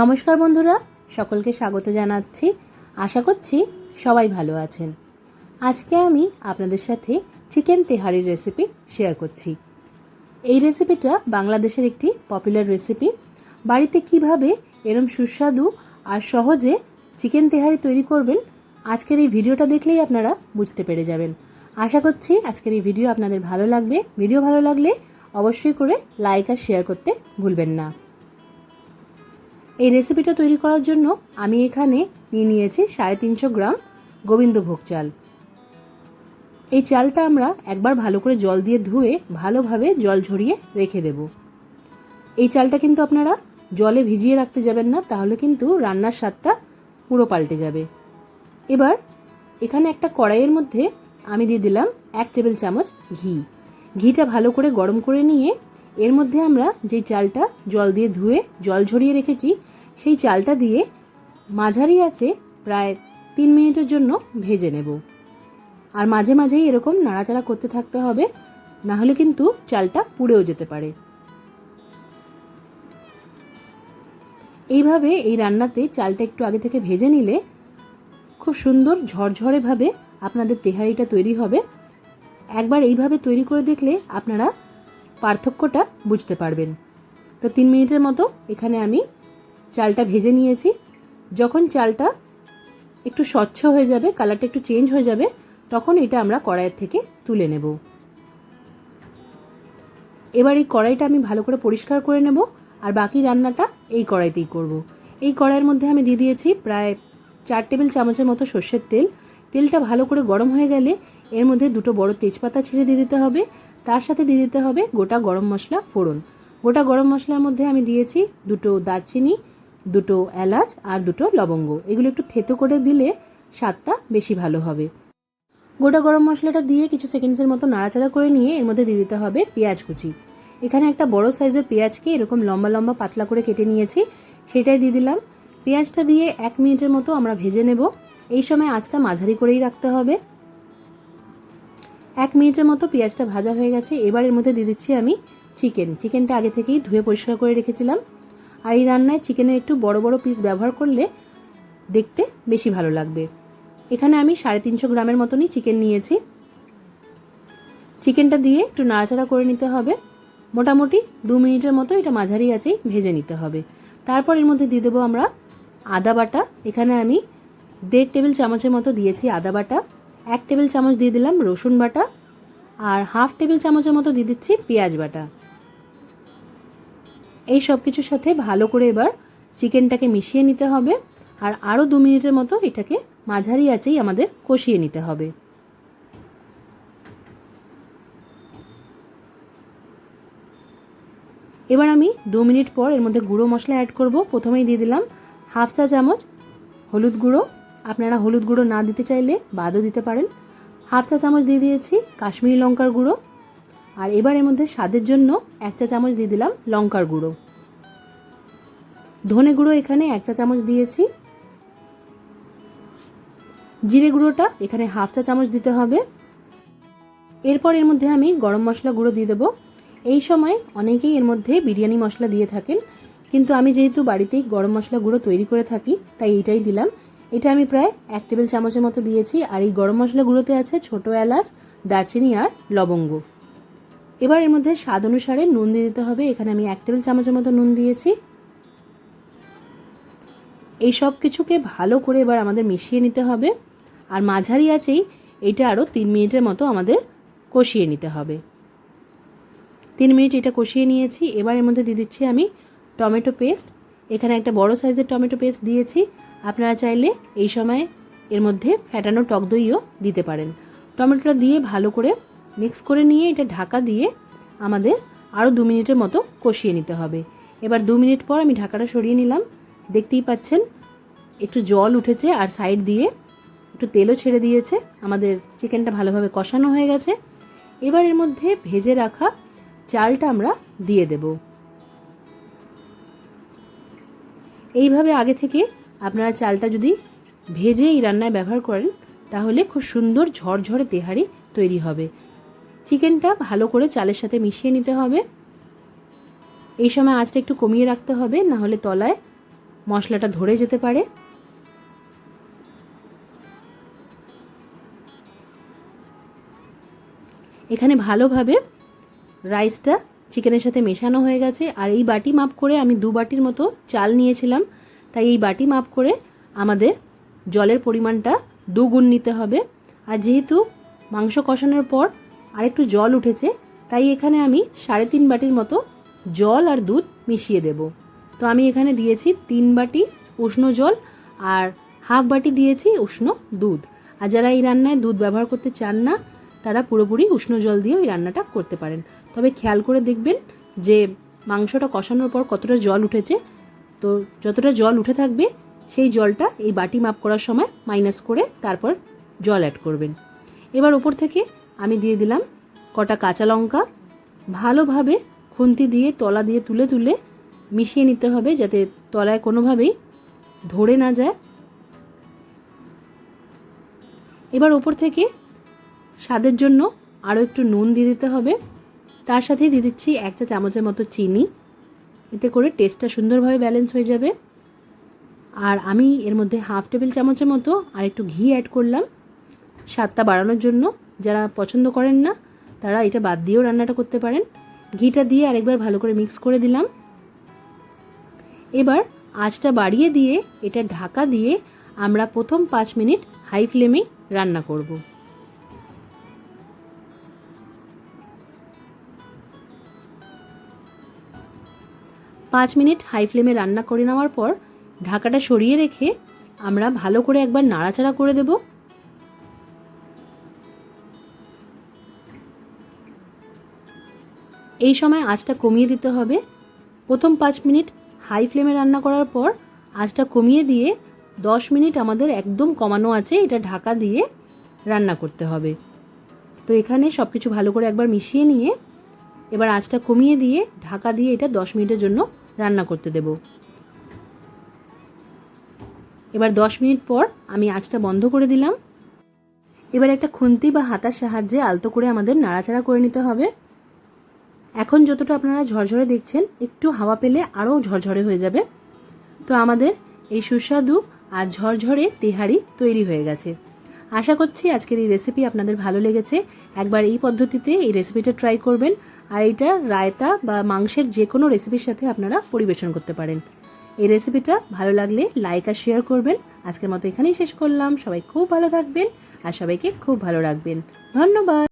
নমস্কার বন্ধুরা, সকলকে স্বাগত জানাচ্ছি। আশা করছি সবাই ভালো আছেন। আজকে আমি আপনাদের সাথে চিকেন তেহারির রেসিপি শেয়ার করছি। এই রেসিপিটা বাংলাদেশের একটি পপুলার রেসিপি বাড়িতে কীভাবে এরম সুস্বাদু আর সহজে চিকেন তেহারি তৈরি করবেন, আজকের এই ভিডিওটা দেখলেই আপনারা বুঝতে পেরে যাবেন। আশা করছি আজকের এই ভিডিও আপনাদের ভালো লাগবে। ভিডিও ভালো লাগলে অবশ্যই করে লাইক আর শেয়ার করতে ভুলবেন না। এই রেসিপিটা তৈরি করার জন্য আমি এখানে নিয়ে নিয়েছি সাড়ে তিনশো গ্রাম গোবিন্দভোগ চাল। এই চালটা আমরা একবার ভালো করে জল দিয়ে ধুয়ে ভালোভাবে জল ঝরিয়ে রেখে দেব। এই চালটা কিন্তু আপনারা জলে ভিজিয়ে রাখতে যাবেন না, তাহলে কিন্তু রান্নার স্বাদটা পুরো পাল্টে যাবে। এবার এখানে একটা কড়াইয়ের মধ্যে আমি দিয়ে দিলাম এক টেবিল চামচ ঘি। ঘিটা ভালো করে গরম করে নিয়ে এর মধ্যে আমরা যেই চালটা জল দিয়ে ধুয়ে জল ঝরিয়ে রেখেছি, সেই চালটা দিয়ে মাঝারি আছে প্রায় তিন মিনিটের জন্য ভেজে নেব। আর মাঝে মাঝেই এরকম নাড়াচাড়া করতে থাকতে হবে, না হলে কিন্তু চালটা পুড়েও যেতে পারে। এইভাবে এই রান্নাতে চালটা একটু আগে থেকে ভেজে নিলে খুব সুন্দর ঝরঝরেভাবে আপনাদের তেহারিটা তৈরি হবে। একবার এইভাবে তৈরি করে দেখলে আপনারা পার্থক্যটা বুঝতে পারবেন। তো তিন মিনিটের মতো এখানে আমি চালটা ভেজে নিয়েছি। যখন চালটা একটু স্বচ্ছ হয়ে যাবে, কালারটা একটু চেঞ্জ হয়ে যাবে, তখন এটা আমরা কড়াইয়ের থেকে তুলে নেব। এবার এই কড়াইটা আমি ভালো করে পরিষ্কার করে নেব আর বাকি রান্নাটা এই কড়াইতেই করব। এই কড়াইয়ের মধ্যে আমি দিয়ে দিয়েছি প্রায় চার টেবিল চামচের মতো সর্ষের তেল। তেলটা ভালো করে গরম হয়ে গেলে এর মধ্যে দুটো বড় তেজপাতা ছেড়ে দিয়ে দিতে হবে। তার সাথে দিয়ে দিতে হবে গোটা গরম মশলা ফোড়ন। গোটা গরম মশলার মধ্যে আমি দিয়েছি দুটো দারচিনি, দুটো এলাচ আর দুটো লবঙ্গ। এগুলো একটু থেতো করে দিলে স্বাদটা বেশি ভালো হবে। গোটা গরম মশলাটা দিয়ে কিছু সেকেন্ডসের মতো নাড়াচাড়া করে নিয়ে এর মধ্যে দিয়ে দিতে হবে পেঁয়াজ কুচি। এখানে একটা বড় সাইজের পেঁয়াজকে এরকম লম্বা লম্বা পাতলা করে কেটে নিয়েছি, সেটাই দিয়ে দিলাম। পেঁয়াজটা দিয়ে এক মিনিটের মতো আমরা ভেজে নেব। এই সময় আঁচটা মাঝারি করেই রাখতে হবে। এক মিনিটের মতো পেঁয়াজটা ভাজা হয়ে গেছে। এবার এর মধ্যে দিয়ে দিচ্ছি আমি চিকেন চিকেনটা আগে থেকেই ধুয়ে পরিষ্কার করে রেখেছিলাম। আর এই রান্নায় চিকেনের একটু বড় বড় পিস ব্যবহার করলে দেখতে বেশি ভালো লাগবে। এখানে আমি সাড়ে তিনশো গ্রামের মতনই চিকেন নিয়েছি। চিকেনটা দিয়ে একটু নাড়াচাড়া করে নিতে হবে। মোটামুটি দু মিনিটের মতো এটা মাঝারি আছেই ভেজে নিতে হবে। তারপর এর মধ্যে দিয়ে দেবো আমরা আদা বাটা। এখানে আমি দেড় টেবিল চামচের মতো দিয়েছি আদা বাটা। এক টেবিল চামচ দিয়ে দিলাম রসুন বাটা আর হাফ টেবিল চামচের মতো দিয়ে দিচ্ছি পেঁয়াজ বাটা। এই সব কিছুর সাথে ভালো করে এবার চিকেনটাকে মিশিয়ে নিতে হবে আর আরও দু মিনিটের মতো এটাকে মাঝারি আছেই আমাদের কষিয়ে নিতে হবে। এবার আমি দু মিনিট পর এর মধ্যে গুঁড়ো মশলা অ্যাড করব। প্রথমেই দিয়ে দিলাম হাফ চা চামচ হলুদ গুঁড়ো আপনারা হলুদ গুঁড়ো না দিতে চাইলে বাদও দিতে পারেন। হাফ চা চামচ দিয়ে দিয়েছি কাশ্মীরি লঙ্কার গুঁড়ো। আর এবার এর মধ্যে স্বাদের জন্য এক চা চামচ দিয়ে দিলাম লঙ্কার গুঁড়ো। ধনে গুঁড়ো এখানে এক চা চামচ দিয়েছি। জিরে গুঁড়োটা এখানে হাফ চা চামচ দিতে হবে। এরপর এর মধ্যে আমি গরম মশলা গুঁড়ো দিয়ে দেবো। এই সময় অনেকেই এর মধ্যে বিরিয়ানি মশলা দিয়ে থাকেন। কিন্তু আমি যেহেতু বাড়িতেই গরম মশলা গুঁড়ো তৈরি করে থাকি, তাই এইটাই দিলাম। এটা আমি প্রায় এক টেবিল চামচের মতো দিয়েছি, আর এই গরম মশলা গুঁড়োতে আছে ছোটো এলাচ, দারচিনি আর লবঙ্গ। এবার এর মধ্যে স্বাদ অনুসারে নুন দিয়ে দিতে হবে। এখানে আমি এক টেবিল চামচের মতো নুন দিয়েছি। এই সব কিছুকে ভালো করে এবার আমাদের মিশিয়ে নিতে হবে। আর মাঝারি আছেই এটা আরও তিন মিনিটের মতো আমাদের কষিয়ে নিতে হবে। তিন মিনিট এটা কষিয়ে নিয়েছি। এবার এর মধ্যে দিয়ে দিচ্ছি আমি টমেটো পেস্ট। এখানে একটা বড় সাইজের টমেটো পেস্ট দিয়েছি। আপনারা চাইলে এই সময় এর মধ্যে ফ্যাটানো টক দইও দিতে পারেন। টমেটোটা দিয়ে ভালো করে মিক্স করে নিয়ে এটা ঢাকা দিয়ে আমাদের আরও দু মিনিটের মতো কষিয়ে নিতে হবে। এবার দু মিনিট পর আমি ঢাকাটা সরিয়ে নিলাম। দেখতেই পাচ্ছেন, একটু জল উঠেছে আর সাইড দিয়ে একটু তেলও ছেড়ে দিয়েছে। আমাদের চিকেনটা ভালোভাবে কষানো হয়ে গেছে। এবার এর মধ্যে ভেজে রাখা চালটা আমরা দিয়ে দেব। এইভাবে আগে থেকে আপনারা চালটা যদি ভেজে এই রান্নায় ব্যবহার করেন, তাহলে খুব সুন্দর ঝরঝরে তেহারি তৈরি হবে। চিকেনটা ভালো করে চালের সাথে মিশিয়ে নিতে হবে। এই সময় আঁচটা একটু কমিয়ে রাখতে হবে, না হলে তলায় মশলাটা ধরে যেতে পারে। এখানে ভালোভাবে রাইসটা চিকেনের সাথে মেশানো হয়ে গেছে, আর এই বাটি মাপ করে আমি দু বাটির মতো চাল নিয়েছিলাম। তাই এই বাটি মাপ করে আমাদের জলের পরিমাণটা দুগুণ নিতে হবে। আর যেহেতু মাংস কষানোর পর আরেকটু জল উঠেছে, তাই এখানে আমি সাড়ে তিন বাটির মতো জল আর দুধ মিশিয়ে দেব। তো আমি এখানে দিয়েছি তিন বাটি উষ্ণ জল আর হাফ বাটি দিয়েছি উষ্ণ দুধ। আর যারা এই রান্নায় দুধ ব্যবহার করতে চান না, তারা পুরোপুরি উষ্ণ জল দিয়েও এই রান্নাটা করতে পারেন। তবে খেয়াল করে দেখবেন যে মাংসটা কষানোর পর কতটা জল উঠেছে তো যতটা জল উঠে থাকবে, সেই জলটা এই বাটি মাপ করার সময় মাইনাস করে তারপর জল অ্যাড করবেন। এবার ওপর থেকে আমি দিয়ে দিলাম কটা কাঁচা লঙ্কা। ভালোভাবে খুন্তি দিয়ে, তলা দিয়ে তুলে তুলে মিশিয়ে নিতে হবে যাতে তলায় কোনোভাবেই ধরে না যায়। এবার ওপর থেকে স্বাদের জন্য আরও একটু নুন দিয়ে দিতে হবে। তার সাথেই দিয়ে দিচ্ছি এক চা চামচের মতো চিনি। এতে করে টেস্টটা সুন্দরভাবে ব্যালেন্স হয়ে যাবে। আর আমি এর মধ্যে হাফ টেবিল চামচের মতো আর একটু ঘি অ্যাড করলাম। স্বাদটা বাড়ানোর জন্য। যারা পছন্দ করেন না, তারা এটা বাদ দিয়েও রান্নাটা করতে পারেন। ঘিটা দিয়ে আরেকবার ভালো করে মিক্স করে দিলাম। এবার আঁচটা বাড়িয়ে দিয়ে এটা ঢাকা দিয়ে আমরা প্রথম পাঁচ মিনিট হাই ফ্লেমে রান্না করব। পাঁচ মিনিট হাই ফ্লেমে রান্না করে নেওয়ার পর ঢাকাটা সরিয়ে রেখে আমরা ভালো করে একবার নাড়াচাড়া করে দেব। এই সময় আঁচটা কমিয়ে দিতে হবে। প্রথম পাঁচ মিনিট হাই ফ্লেমে রান্না করার পর আঁচটা কমিয়ে দিয়ে দশ মিনিট আমাদের একদম কমানো আছে, এটা ঢাকা দিয়ে রান্না করতে হবে। তো এখানে সব কিছু ভালো করে একবার মিশিয়ে নিয়ে এবার আঁচটা কমিয়ে দিয়ে ঢাকা দিয়ে এটা দশ মিনিটের জন্য রান্না করতে দেব। এবার দশ মিনিট পর আমি আঁচটা বন্ধ করে দিলাম। এবার একটা খুন্তি বা হাতার সাহায্যে আলতো করে আমাদের নাড়াচাড়া করে নিতে হবে। এখন যতটা আপনারা ঝরঝরে দেখছেন, একটু হাওয়া পেলে আরও ঝরঝরে হয়ে যাবে। তো আমাদের এই সুস্বাদু আর ঝরঝরে তেহারি তৈরি হয়ে গেছে। আশা করছি আজকের এই রেসিপি আপনাদের ভালো লেগেছে। একবার এই পদ্ধতিতে এই রেসিপিটা ট্রাই করবেন, আর এটা রায়তা বা মাংসের যে কোনো রেসিপির সাথে আপনারা পরিবেশন করতে পারেন। এই রেসিপিটা ভালো লাগলে লাইক আর শেয়ার করবেন। আজকের মতো এখানেই শেষ করলাম। সবাই খুব ভালো থাকবেন, আর সবাইকে খুব ভালো রাখবেন। ধন্যবাদ!